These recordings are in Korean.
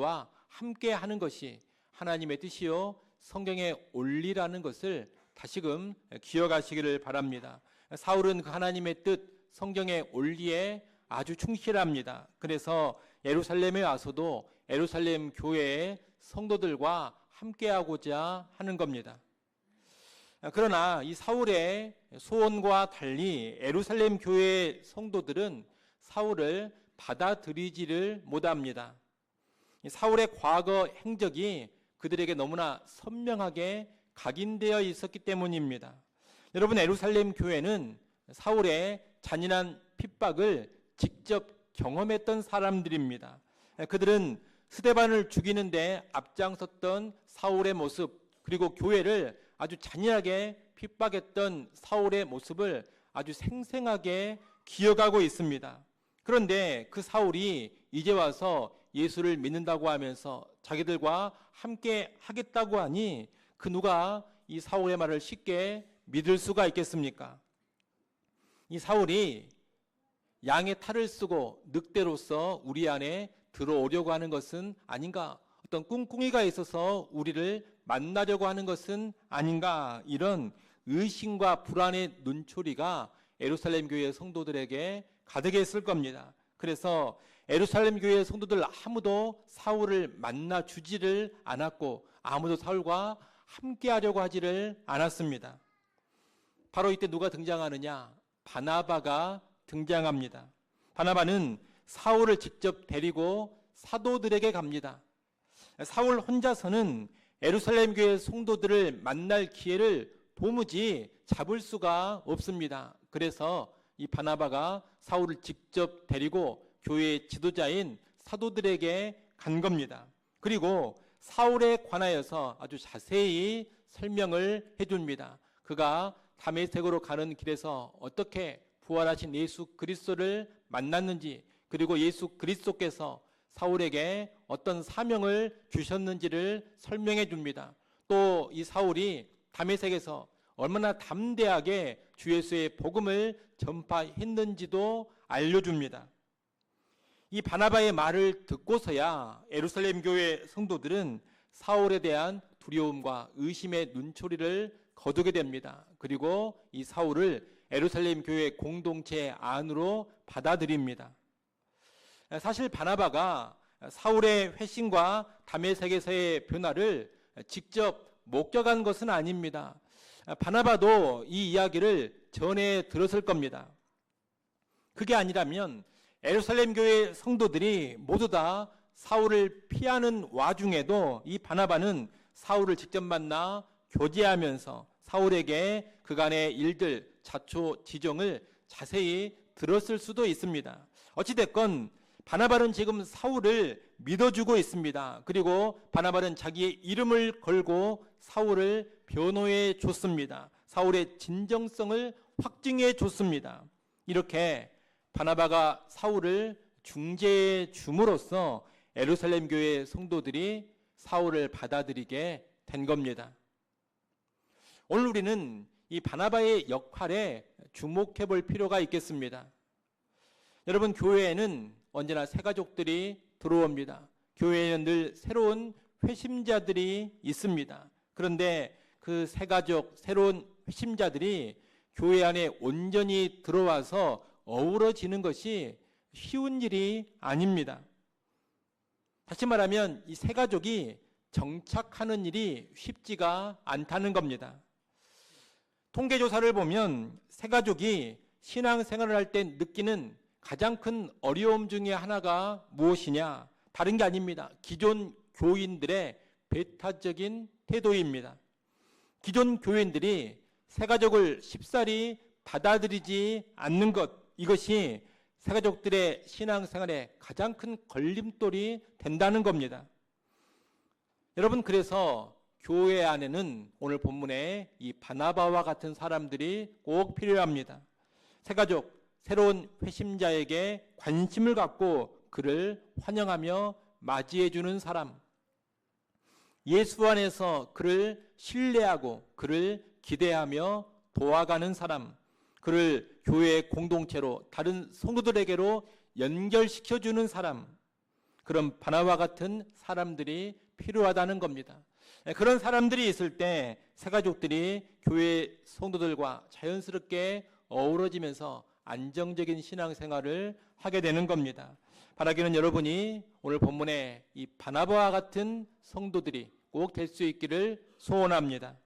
교회와 함께 하는 것이 하나님의 뜻이요 성경의 원리라는 것을 다시금 기억하시기를 바랍니다. 사울은 그 하나님의 뜻, 성경의 원리에 아주 충실합니다. 그래서 예루살렘에 와서도 예루살렘 교회의 성도들과 함께하고자 하는 겁니다. 그러나 이 사울의 소원과 달리 예루살렘 교회의 성도들은 사울을 받아들이지를 못합니다. 사울의 과거 행적이 그들에게 너무나 선명하게 각인되어 있었기 때문입니다. 여러분 예루살렘 교회는 사울의 잔인한 핍박을 직접 경험했던 사람들입니다. 그들은 스데반을 죽이는데 앞장섰던 사울의 모습 그리고 교회를 아주 잔인하게 핍박했던 사울의 모습을 아주 생생하게 기억하고 있습니다. 그런데 그 사울이 이제 와서 예수를 믿는다고 하면서 자기들과 함께 하겠다고 하니 그 누가 이 사울의 말을 쉽게 믿을 수가 있겠습니까? 이 사울이 양의 탈을 쓰고 늑대로서 우리 안에 들어오려고 하는 것은 아닌가? 어떤 꿍꿍이가 있어서 우리를 만나려고 하는 것은 아닌가? 이런 의심과 불안의 눈초리가 에루살렘 교회 성도들에게 가득했을 겁니다. 그래서 에루살렘 교회 성도들 아무도 사울을 만나 주지를 않았고 아무도 사울과 함께 하려고 하지를 않았습니다. 바로 이때 누가 등장하느냐? 바나바가 등장합니다. 바나바는 사울을 직접 데리고 사도들에게 갑니다. 사울 혼자서는 에루살렘 교회 성도들을 만날 기회를 도무지 잡을 수가 없습니다. 그래서 이 바나바가 사울을 직접 데리고 교회의 지도자인 사도들에게 간 겁니다. 그리고 사울에 관하여서 아주 자세히 설명을 해줍니다. 그가 다메섹으로 가는 길에서 어떻게 부활하신 예수 그리스도를 만났는지 그리고 예수 그리스도께서 사울에게 어떤 사명을 주셨는지를 설명해 줍니다. 또 이 사울이 다메섹에서 얼마나 담대하게 주 예수의 복음을 전파했는지도 알려줍니다. 이 바나바의 말을 듣고서야 에루살렘 교회 성도들은 사울에 대한 두려움과 의심의 눈초리를 거두게 됩니다. 그리고 이 사울을 에루살렘 교회 공동체 안으로 받아들입니다. 사실 바나바가 사울의 회심과 담의세계에서의 변화를 직접 목격한 것은 아닙니다. 바나바도 이 이야기를 전해 들었을 겁니다. 그게 아니라면 에루살렘 교회 성도들이 모두 다 사울을 피하는 와중에도 이 바나바는 사울을 직접 만나 교제하면서 사울에게 그간의 일들, 자초, 지정을 자세히 들었을 수도 있습니다. 어찌됐건 바나바는 지금 사울을 믿어주고 있습니다. 그리고 바나바는 자기의 이름을 걸고 사울을 변호해 줬습니다. 사울의 진정성을 확증해 줬습니다. 이렇게 바나바가 사울을 중재해 줌으로써 에루살렘 교회 성도들이 사울을 받아들이게 된 겁니다. 오늘 우리는 이 바나바의 역할에 주목해 볼 필요가 있겠습니다. 여러분, 교회에는 언제나 새 가족들이 들어옵니다. 교회에는 늘 새로운 회심자들이 있습니다. 그런데 그 새 가족, 새로운 회심자들이 교회 안에 온전히 들어와서 어우러지는 것이 쉬운 일이 아닙니다. 다시 말하면 이새 가족이 정착하는 일이 쉽지가 않다는 겁니다. 통계조사를 보면 새 가족이 신앙생활을 할 때 느끼는 가장 큰 어려움 중에 하나가 무엇이냐? 다른 게 아닙니다. 기존 교인들의 배타적인 태도입니다. 기존 교인들이 새 가족을 쉽사리 받아들이지 않는 것, 이것이 새 가족들의 신앙생활에 가장 큰 걸림돌이 된다는 겁니다. 여러분, 그래서 교회 안에는 오늘 본문에 이 바나바와 같은 사람들이 꼭 필요합니다. 새 가족, 새로운 회심자에게 관심을 갖고 그를 환영하며 맞이해 주는 사람. 예수 안에서 그를 신뢰하고 그를 기대하며 도와가는 사람. 그를 교회의 공동체로 다른 성도들에게로 연결시켜 주는 사람. 그런 바나와 같은 사람들이 필요하다는 겁니다. 예, 그런 사람들이 있을 때 새가족들이 교회 성도들과 자연스럽게 어우러지면서 안정적인 신앙생활을 하게 되는 겁니다. 바라기는 여러분이 오늘 본문에 이 바나바와 같은 성도들이 꼭 될 수 있기를 소원합니다.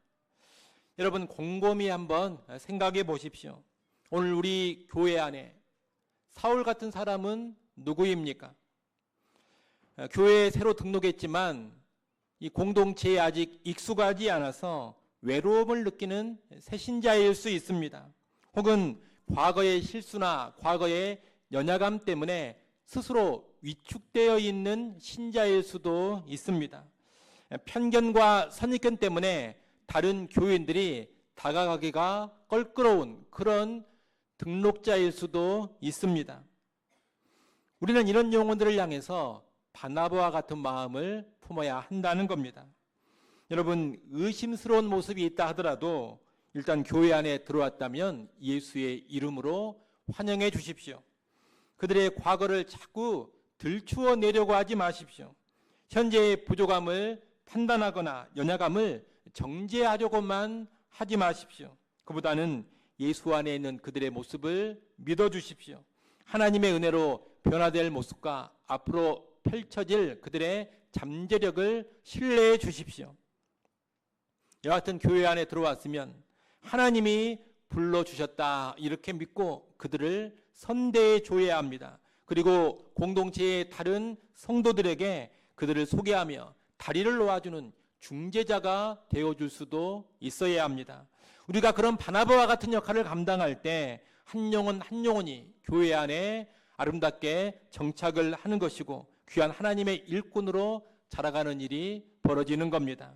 여러분 곰곰이 한번 생각해 보십시오. 오늘 우리 교회 안에 사울 같은 사람은 누구입니까? 어, 교회에 새로 등록했지만 이 공동체에 아직 익숙하지 않아서 외로움을 느끼는 새신자일 수 있습니다. 혹은 과거의 실수나 과거의 연약함 때문에 스스로 위축되어 있는 신자일 수도 있습니다. 편견과 선입견 때문에 다른 교인들이 다가가기가 껄끄러운 그런 등록자일 수도 있습니다. 우리는 이런 영혼들을 향해서 바나바와 같은 마음을 품어야 한다는 겁니다. 여러분 의심스러운 모습이 있다 하더라도 일단 교회 안에 들어왔다면 예수의 이름으로 환영해 주십시오. 그들의 과거를 자꾸 들추어 내려고 하지 마십시오. 현재의 부족함을 판단하거나 연약함을 정죄하려고만 하지 마십시오. 그보다는 예수 안에 있는 그들의 모습을 믿어 주십시오. 하나님의 은혜로 변화될 모습과 앞으로 펼쳐질 그들의 잠재력을 신뢰해 주십시오. 여하 같은 교회 안에 들어왔으면 하나님이 불러주셨다 이렇게 믿고 그들을 선대해 줘야 합니다. 그리고 공동체의 다른 성도들에게 그들을 소개하며 다리를 놓아주는 중재자가 되어줄 수도 있어야 합니다. 우리가 그런 바나바와 같은 역할을 감당할 때 한 영혼 한 영혼이 교회 안에 아름답게 정착을 하는 것이고 귀한 하나님의 일꾼으로 자라가는 일이 벌어지는 겁니다.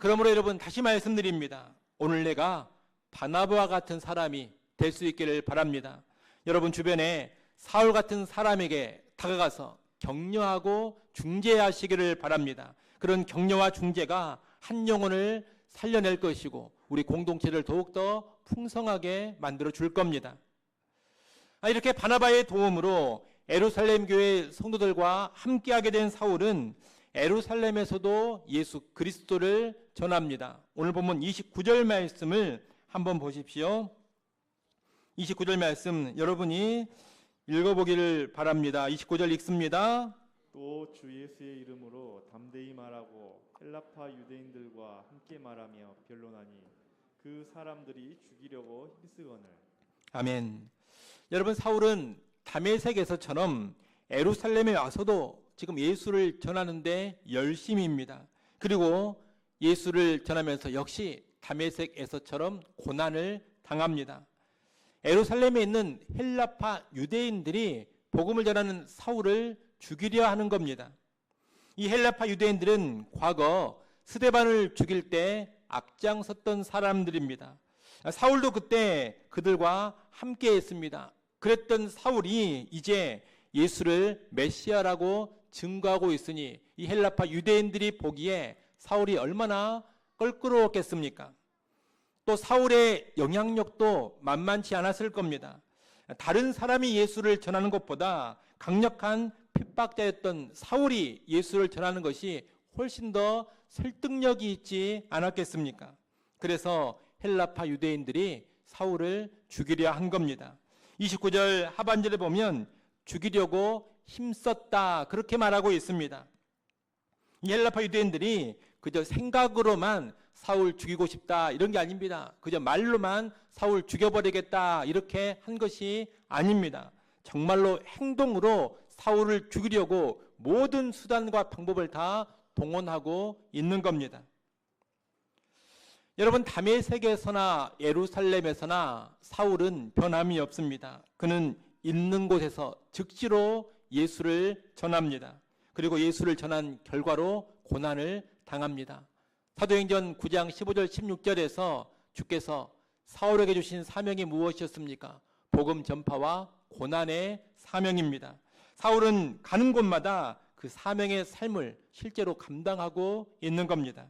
그러므로 여러분 다시 말씀드립니다. 오늘 내가 바나바와 같은 사람이 될 수 있기를 바랍니다. 여러분 주변에 사울 같은 사람에게 다가가서 격려하고 중재하시기를 바랍니다. 그런 격려와 중재가 한 영혼을 살려낼 것이고 우리 공동체를 더욱더 풍성하게 만들어 줄 겁니다. 아, 이렇게 바나바의 도움으로 에루살렘 교회 성도들과 함께하게 된 사울은 에루살렘에서도 예수 그리스도를 전합니다. 오늘 보면 29절 말씀을 한번 보십시오. 29절 말씀 여러분이 읽어보기를 바랍니다. 29절 읽습니다. 또 주 예수의 이름으로 담대히 말하고 헬라파 유대인들과 함께 말하며 변론하니 그 사람들이 죽이려고 힘쓰거늘 아멘. 여러분 사울은 다메섹에서처럼 에루살렘에 와서도 지금 예수를 전하는데 열심입니다. 그리고 예수를 전하면서 역시 다메섹에서처럼 고난을 당합니다. 에루살렘에 있는 헬라파 유대인들이 복음을 전하는 사울을 죽이려 하는 겁니다. 이 헬라파 유대인들은 과거 스데반을 죽일 때 앞장섰던 사람들입니다. 사울도 그때 그들과 함께 했습니다. 그랬던 사울이 이제 예수를 메시아라고 증거하고 있으니 이 헬라파 유대인들이 보기에 사울이 얼마나 껄끄러웠겠습니까? 또 사울의 영향력도 만만치 않았을 겁니다. 다른 사람이 예수를 전하는 것보다 강력한 핍박자였던 사울이 예수를 전하는 것이 훨씬 더 설득력이 있지 않았겠습니까? 그래서 헬라파 유대인들이 사울을 죽이려 한 겁니다. 29절 하반절에 보면 죽이려고 힘썼다 그렇게 말하고 있습니다. 이 헬라파 유대인들이 그저 생각으로만 사울 죽이고 싶다 이런 게 아닙니다. 그저 말로만 사울 죽여버리겠다 이렇게 한 것이 아닙니다. 정말로 행동으로 사울을 죽이려고 모든 수단과 방법을 다 동원하고 있는 겁니다. 여러분 담메색에서나 예루살렘에서나 사울은 변함이 없습니다. 그는 있는 곳에서 즉시로 예수를 전합니다. 그리고 예수를 전한 결과로 고난을 당합니다. 사도행전 9장 15절 16절에서 주께서 사울에게 주신 사명이 무엇이었습니까? 복음 전파와 고난의 사명입니다. 사울은 가는 곳마다 그 사명의 삶을 실제로 감당하고 있는 겁니다.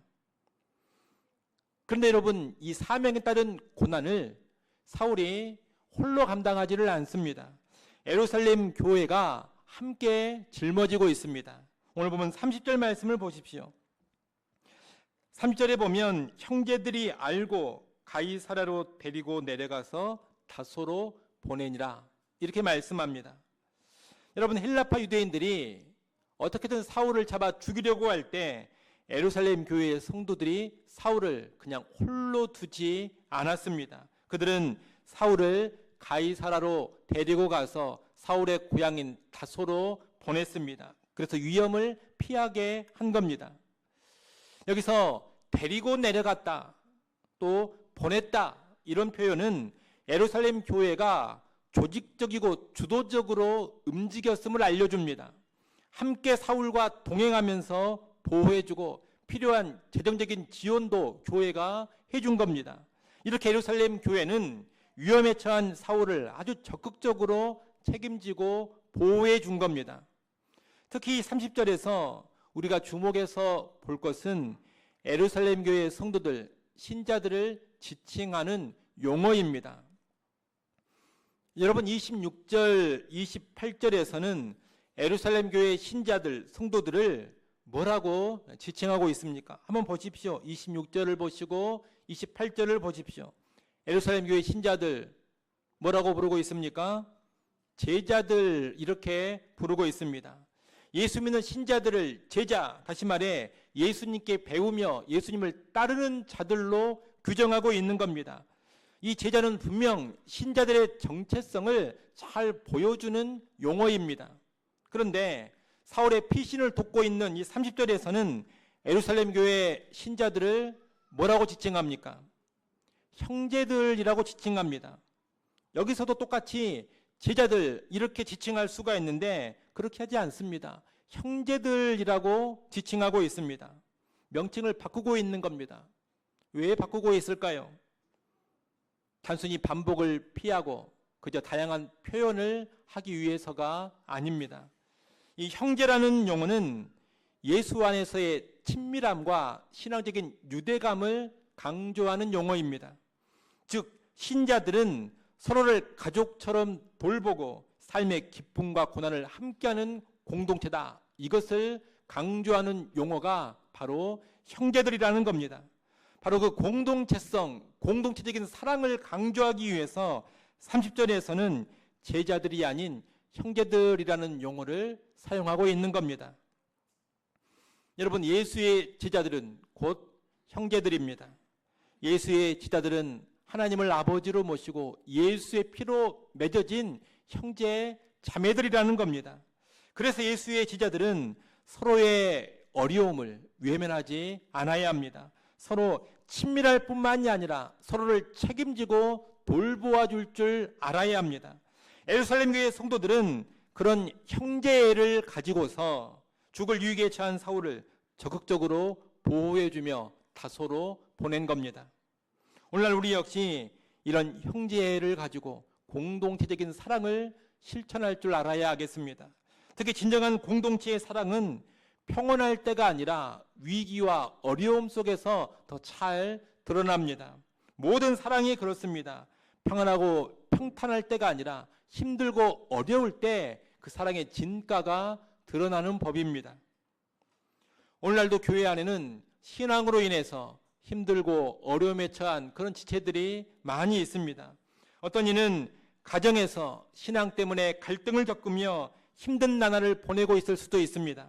그런데 여러분, 이 사명에 따른 고난을 사울이 홀로 감당하지를 않습니다. 에루살렘 교회가 함께 짊어지고 있습니다. 오늘 보면 30절 말씀을 보십시오. 30절에 보면 형제들이 알고 가이사라로 데리고 내려가서 다소로 보내니라 이렇게 말씀합니다. 여러분 헬라파 유대인들이 어떻게든 사울을 잡아 죽이려고 할 때 에루살렘 교회의 성도들이 사울을 그냥 홀로 두지 않았습니다. 그들은 사울을 가이사라로 데리고 가서 사울의 고향인 다소로 보냈습니다. 그래서 위험을 피하게 한 겁니다. 여기서 데리고 내려갔다 또 보냈다 이런 표현은 예루살렘 교회가 조직적이고 주도적으로 움직였음을 알려줍니다. 함께 사울과 동행하면서 보호해주고 필요한 재정적인 지원도 교회가 해준 겁니다. 이렇게 예루살렘 교회는 위험에 처한 사울을 아주 적극적으로 책임지고 보호해 준 겁니다. 특히 30절에서 우리가 주목해서 볼 것은 예루살렘 교회 성도들, 신자들을 지칭하는 용어입니다. 여러분 26절, 28절에서는 예루살렘 교회 신자들, 성도들을 뭐라고 지칭하고 있습니까? 한번 보십시오. 26절을 보시고 28절을 보십시오. 예루살렘 교회 신자들 뭐라고 부르고 있습니까? 제자들 이렇게 부르고 있습니다. 예수 믿는 신자들을 제자, 다시 말해 예수님께 배우며 예수님을 따르는 자들로 규정하고 있는 겁니다. 이 제자는 분명 신자들의 정체성을 잘 보여주는 용어입니다. 그런데 사울의 피신을 돕고 있는 이 30절에서는 에루살렘 교회 신자들을 뭐라고 지칭합니까? 형제들이라고 지칭합니다. 여기서도 똑같이 제자들 이렇게 지칭할 수가 있는데 그렇게 하지 않습니다. 형제들이라고 지칭하고 있습니다. 명칭을 바꾸고 있는 겁니다. 왜 바꾸고 있을까요? 단순히 반복을 피하고 그저 다양한 표현을 하기 위해서가 아닙니다. 이 형제라는 용어는 예수 안에서의 친밀함과 신앙적인 유대감을 강조하는 용어입니다. 즉, 신자들은 서로를 가족처럼 돌보고 삶의 기쁨과 고난을 함께하는 공동체다. 이것을 강조하는 용어가 바로 형제들이라는 겁니다. 바로 그 공동체성, 공동체적인 사랑을 강조하기 위해서 30절에서는 제자들이 아닌 형제들이라는 용어를 사용하고 있는 겁니다. 여러분, 예수의 제자들은 곧 형제들입니다. 예수의 제자들은 하나님을 아버지로 모시고 예수의 피로 맺어진 형제 자매들이라는 겁니다. 그래서 예수의 제자들은 서로의 어려움을 외면하지 않아야 합니다. 서로 친밀할 뿐만이 아니라 서로를 책임지고 돌보아 줄 줄 알아야 합니다. 에루살렘 교회 성도들은 그런 형제를 가지고서 죽을 유익에 처한 사울을 적극적으로 보호해 주며 다소로 보낸 겁니다. 오늘날 우리 역시 이런 형제를 가지고 공동체적인 사랑을 실천할 줄 알아야 하겠습니다. 특히 진정한 공동체의 사랑은 평온할 때가 아니라 위기와 어려움 속에서 더 잘 드러납니다. 모든 사랑이 그렇습니다. 평안하고 평탄할 때가 아니라 힘들고 어려울 때 그 사랑의 진가가 드러나는 법입니다. 오늘날도 교회 안에는 신앙으로 인해서 힘들고 어려움에 처한 그런 지체들이 많이 있습니다. 어떤 이는 가정에서 신앙 때문에 갈등을 겪으며 힘든 나날을 보내고 있을 수도 있습니다.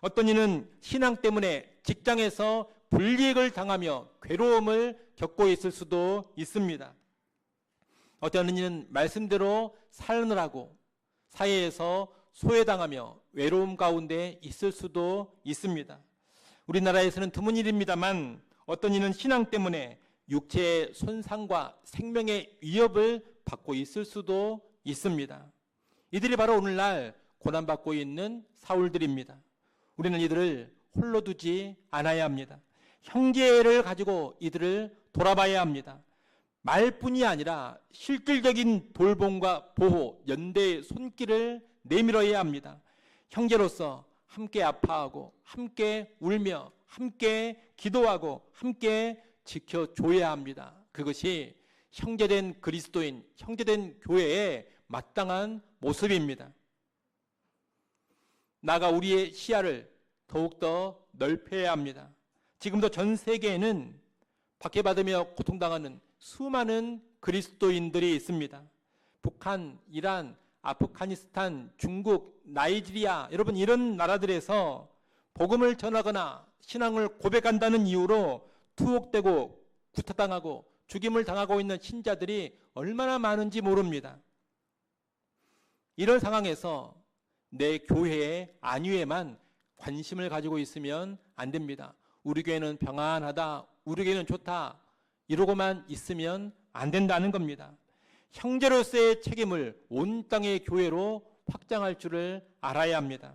어떤 이는 신앙 때문에 직장에서 불이익을 당하며 괴로움을 겪고 있을 수도 있습니다. 어떤 이는 말씀대로 살느라고 사회에서 소외당하며 외로움 가운데 있을 수도 있습니다. 우리나라에서는 드문 일입니다만 어떤 이는 신앙 때문에 육체의 손상과 생명의 위협을 받고 있을 수도 있습니다. 이들이 바로 오늘날 고난받고 있는 사울들입니다. 우리는 이들을 홀로 두지 않아야 합니다. 형제를 가지고 이들을 돌아봐야 합니다. 말뿐이 아니라 실질적인 돌봄과 보호, 연대의 손길을 내밀어야 합니다. 형제로서 함께 아파하고 함께 울며 함께 기도하고 함께 지켜줘야 합니다. 그것이 형제된 그리스도인, 형제된 교회의 마땅한 모습입니다. 나가 우리의 시야를 더욱더 넓혀야 합니다. 지금도 전 세계에는 박해받으며 고통당하는 수많은 그리스도인들이 있습니다. 북한, 이란, 아프가니스탄, 중국, 나이지리아, 여러분 이런 나라들에서 복음을 전하거나 신앙을 고백한다는 이유로 투옥되고 구타당하고 죽임을 당하고 있는 신자들이 얼마나 많은지 모릅니다. 이런 상황에서 내 교회의 안위에만 관심을 가지고 있으면 안 됩니다. 우리 교회는 평안하다, 우리 교회는 좋다, 이러고만 있으면 안 된다는 겁니다. 형제로서의 책임을 온 땅의 교회로 확장할 줄을 알아야 합니다.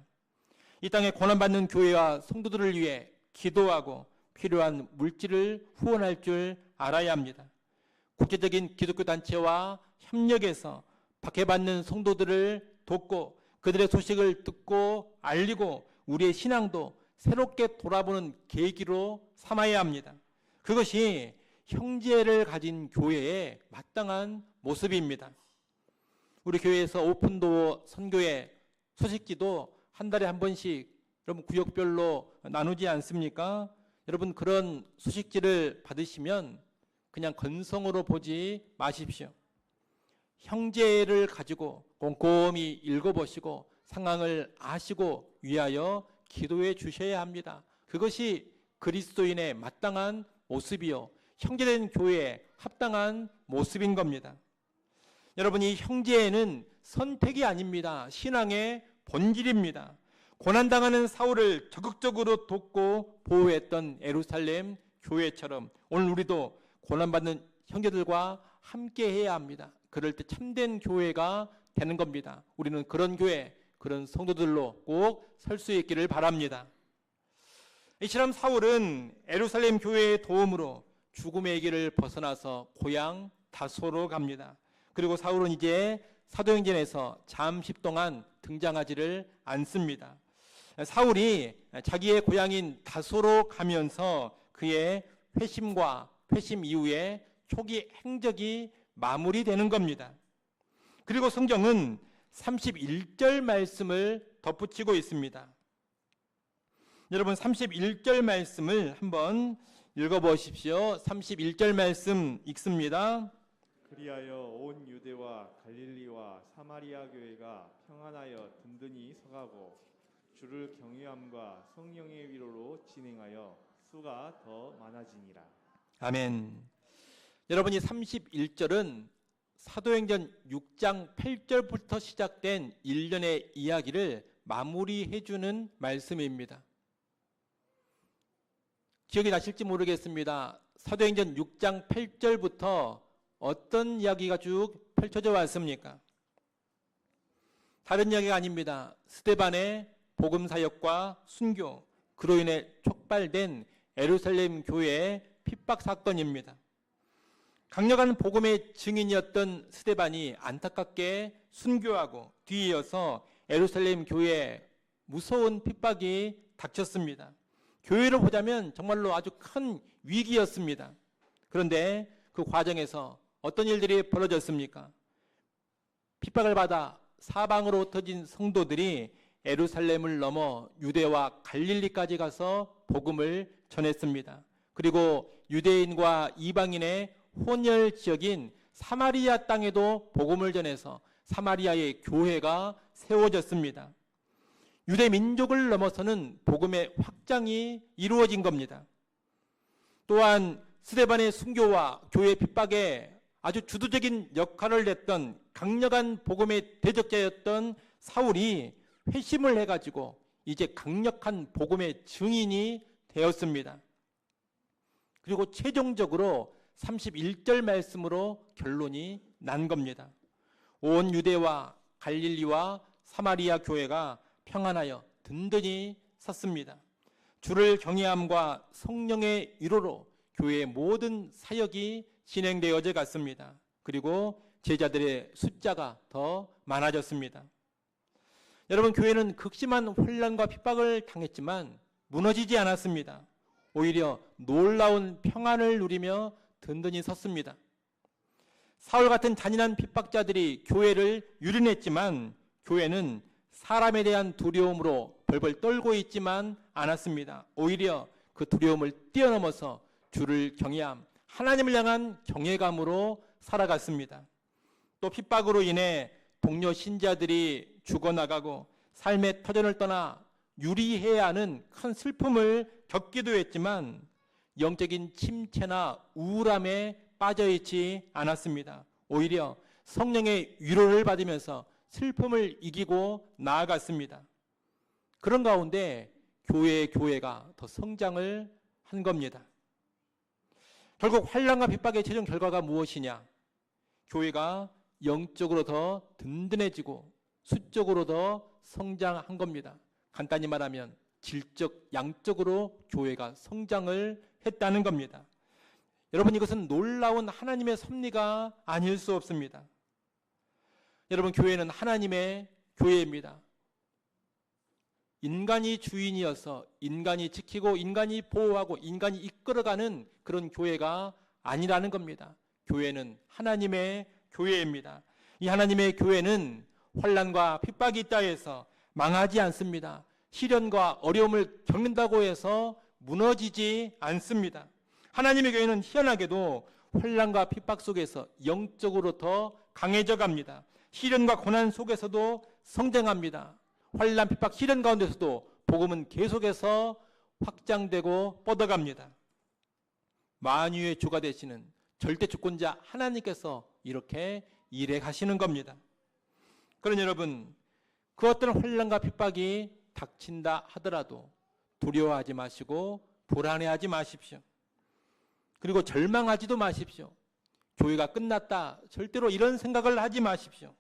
이 땅에 고난받는 교회와 성도들을 위해 기도하고 필요한 물질을 후원할 줄 알아야 합니다. 국제적인 기독교 단체와 협력해서 박해받는 성도들을 돕고 그들의 소식을 듣고 알리고 우리의 신앙도 새롭게 돌아보는 계기로 삼아야 합니다. 그것이 형제를 가진 교회의 마땅한 모습입니다. 우리 교회에서 오픈도어 선교회 소식지도 한 달에 한 번씩 여러분 구역별로 나누지 않습니까? 여러분 그런 소식지를 받으시면 그냥 건성으로 보지 마십시오. 형제를 가지고 꼼꼼히 읽어보시고 상황을 아시고 위하여 기도해 주셔야 합니다. 그것이 그리스도인의 마땅한 모습이요. 형제된 교회에 합당한 모습인 겁니다. 여러분, 이 형제는 선택이 아닙니다. 신앙의 본질입니다. 고난당하는 사울을 적극적으로 돕고 보호했던 에루살렘 교회처럼 오늘 우리도 고난받는 형제들과 함께 해야 합니다. 그럴 때 참된 교회가 되는 겁니다. 우리는 그런 교회, 그런 성도들로 꼭 설 수 있기를 바랍니다. 이처럼 사울은 에루살렘 교회의 도움으로 죽음의 길을 벗어나서 고향 다소로 갑니다. 그리고 사울은 이제 사도행전에서 잠시 동안 등장하지를 않습니다. 사울이 자기의 고향인 다소로 가면서 그의 회심과 회심 이후에 초기 행적이 마무리되는 겁니다. 그리고 성경은 31절 말씀을 덧붙이고 있습니다. 여러분 31절 말씀을 한번 읽어 보십시오. 31절 말씀 읽습니다. 그리하여 온 유대와 갈릴리와 사마리아 교회가 평안하여 든든히 서가고 주를 경외함과 성령의 위로로 진행하여 수가 더 많아지니라. 아멘. 여러분 이 31절은 사도행전 6장 8절부터 시작된 일련의 이야기를 마무리해 주는 말씀입니다. 기억이 나실지 모르겠습니다. 사도행전 6장 8절부터 어떤 이야기가 쭉 펼쳐져 왔습니까? 다른 이야기가 아닙니다. 스테반의 복음 사역과 순교, 그로 인해 촉발된 에루살렘 교회의 핍박 사건입니다. 강력한 복음의 증인이었던 스테반이 안타깝게 순교하고 뒤이어서 에루살렘 교회에 무서운 핍박이 닥쳤습니다. 교회를 보자면 정말로 아주 큰 위기였습니다. 그런데 그 과정에서 어떤 일들이 벌어졌습니까? 핍박을 받아 사방으로 흩어진 성도들이 에루살렘을 넘어 유대와 갈릴리까지 가서 복음을 전했습니다. 그리고 유대인과 이방인의 혼혈 지역인 사마리아 땅에도 복음을 전해서 사마리아의 교회가 세워졌습니다. 유대 민족을 넘어서는 복음의 확장이 이루어진 겁니다. 또한 스데반의 순교와 교회 핍박에 아주 주도적인 역할을 했던 강력한 복음의 대적자였던 사울이 회심을 해가지고 이제 강력한 복음의 증인이 되었습니다. 그리고 최종적으로 31절 말씀으로 결론이 난 겁니다. 온 유대와 갈릴리와 사마리아 교회가 평안하여 든든히 섰습니다. 주를 경외함과 성령의 위로로 교회의 모든 사역이 진행되어져 갔습니다. 그리고 제자들의 숫자가 더 많아졌습니다. 여러분 교회는 극심한 혼란과 핍박을 당했지만 무너지지 않았습니다. 오히려 놀라운 평안을 누리며 든든히 섰습니다. 사울 같은 잔인한 핍박자들이 교회를 유린했지만 교회는 사람에 대한 두려움으로 벌벌 떨고 있지만 않았습니다. 오히려 그 두려움을 뛰어넘어서 주를 경외함, 하나님을 향한 경외감으로 살아갔습니다. 또 핍박으로 인해 동료 신자들이 죽어나가고 삶의 터전을 떠나 유리해야 하는 큰 슬픔을 겪기도 했지만 영적인 침체나 우울함에 빠져 있지 않았습니다. 오히려 성령의 위로를 받으면서 슬픔을 이기고 나아갔습니다. 그런 가운데 교회의 교회가 더 성장을 한 겁니다. 결국 환란과 핍박의 최종 결과가 무엇이냐? 교회가 영적으로 더 든든해지고 수적으로 더 성장한 겁니다. 간단히 말하면 질적, 양적으로 교회가 성장을 했다는 겁니다. 여러분 이것은 놀라운 하나님의 섭리가 아닐 수 없습니다. 여러분 교회는 하나님의 교회입니다. 인간이 주인이어서 인간이 지키고 인간이 보호하고 인간이 이끌어가는 그런 교회가 아니라는 겁니다. 교회는 하나님의 교회입니다. 이 하나님의 교회는 환란과 핍박이 있다 해서 망하지 않습니다. 시련과 어려움을 겪는다고 해서 무너지지 않습니다. 하나님의 교회는 희한하게도 환란과 핍박 속에서 영적으로 더 강해져 갑니다. 시련과 고난 속에서도 성장합니다. 환란, 핍박, 시련 가운데서도 복음은 계속해서 확장되고 뻗어갑니다. 만유의 주가 되시는 절대 주권자 하나님께서 이렇게 일해 가시는 겁니다. 그런 여러분, 그 어떤 혼란과 핍박이 닥친다 하더라도 두려워하지 마시고 불안해하지 마십시오. 그리고 절망하지도 마십시오. 교회가 끝났다. 절대로 이런 생각을 하지 마십시오.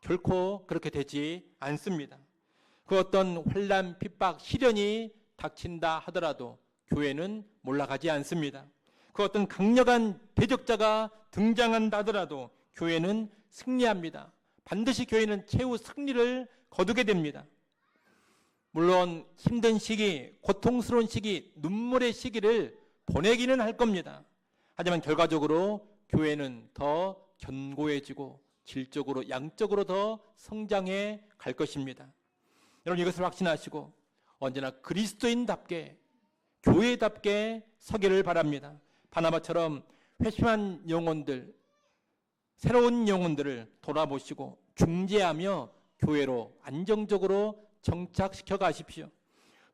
결코 그렇게 되지 않습니다. 그 어떤 환란, 핍박, 시련이 닥친다 하더라도 교회는 몰락하지 않습니다. 그 어떤 강력한 대적자가 등장한다 하더라도 교회는 승리합니다. 반드시 교회는 최후 승리를 거두게 됩니다. 물론 힘든 시기, 고통스러운 시기, 눈물의 시기를 보내기는 할 겁니다. 하지만 결과적으로 교회는 더 견고해지고 질적으로 양적으로 더 성장해 갈 것입니다. 여러분 이것을 확신하시고 언제나 그리스도인답게 교회답게 서기를 바랍니다. 바나바처럼 회심한 영혼들, 새로운 영혼들을 돌아보시고 중재하며 교회로 안정적으로 정착시켜 가십시오.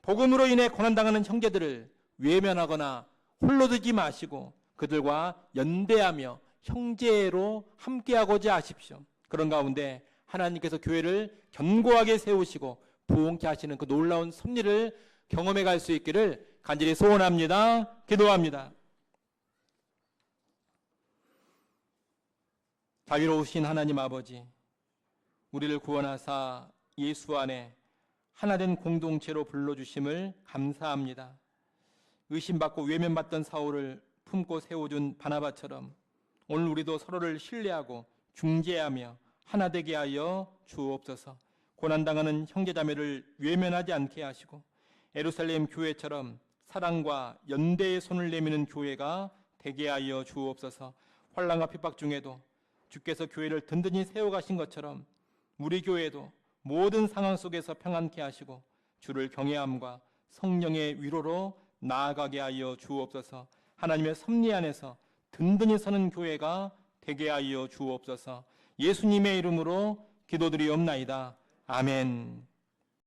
복음으로 인해 고난당하는 형제들을 외면하거나 홀로 두지 마시고 그들과 연대하며 형제로 함께하고자 하십시오. 그런 가운데 하나님께서 교회를 견고하게 세우시고 부흥케 하시는 그 놀라운 섭리를 경험해 갈 수 있기를 간절히 소원합니다. 기도합니다. 자비로우신 하나님 아버지, 우리를 구원하사 예수 안에 하나된 공동체로 불러주심을 감사합니다. 의심받고 외면받던 사울을 품고 세워준 바나바처럼 오늘 우리도 서로를 신뢰하고 중재하며 하나 되게 하여 주옵소서. 고난당하는 형제자매를 외면하지 않게 하시고 에루살렘 교회처럼 사랑과 연대의 손을 내미는 교회가 되게 하여 주옵소서. 환란과 핍박 중에도 주께서 교회를 든든히 세워가신 것처럼 우리 교회도 모든 상황 속에서 평안케 하시고 주를 경외함과 성령의 위로로 나아가게 하여 주옵소서. 하나님의 섭리 안에서 든든히 서는 교회가 되게 하여 주옵소서. 예수님의 이름으로 기도드리옵나이다. 아멘.